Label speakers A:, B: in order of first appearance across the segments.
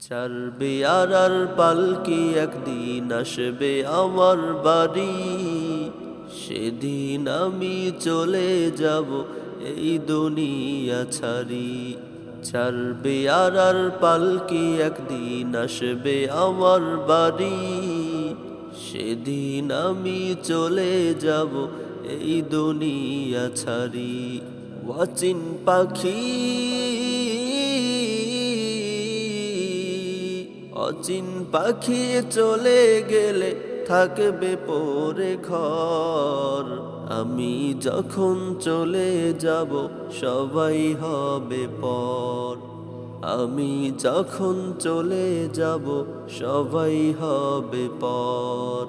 A: চারবে আর পালকি একদিন আসবে আমার বাড়ি। সেদিন আমি চলে যাব এই দুনিয়া ছাড়ি। আর আর পালকি একদিন আসবে আমার বাড়ি। সেদিন আমি চলে যাব এই দুনিয়া ছাড়ি। ওয়াচিন পাখি অচিন পাখি চলে গেলে থাকবে পরে ঘর। আমি যখন চলে যাব, সবাই হবে পর। আমি যখন চলে যাব, সবাই হবে পর।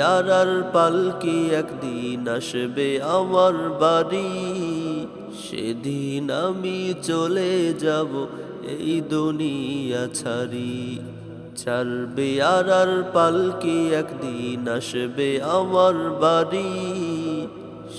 A: আর আর পালকি, একদিন আসবে আমার বাড়ি। সেদিন আমি চলে যাব এই দুনিয়া ছাড়ি। চারবে আর আর পালকি একদিন আসবে আমার বাড়ি?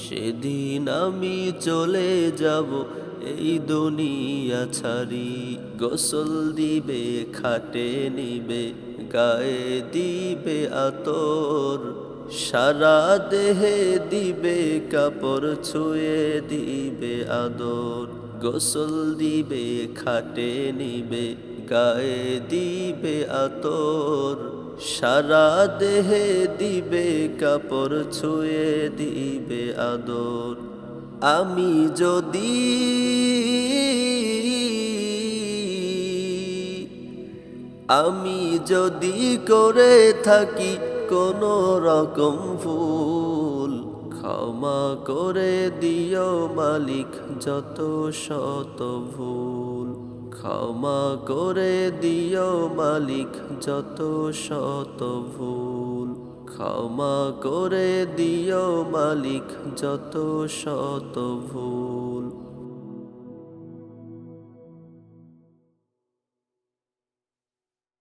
A: সেদিন আমি চলে যাব এই দুনিয়া ছাড়ি। গোসল দিবে, খাটে নিবে, গায়ে দিবে আতর। সারা দেহে দিবে কাপড়, ছুঁয়ে দিবে আদর, গোসল দিবে, খাটে নিবে, গায়ে দিবে আতর। সারা দেহে দিবে কাপড়, ছুঁয়ে দিবে আদর। আমি যদি আমি যদি করে থাকি কোন রকম ভুল ক্ষমা করে দিও মালিক যত শত ভুল। ক্ষমা করে দিও মালিক যত শত ভুল। ক্ষমা করে দিও মালিক যত শত ভুল।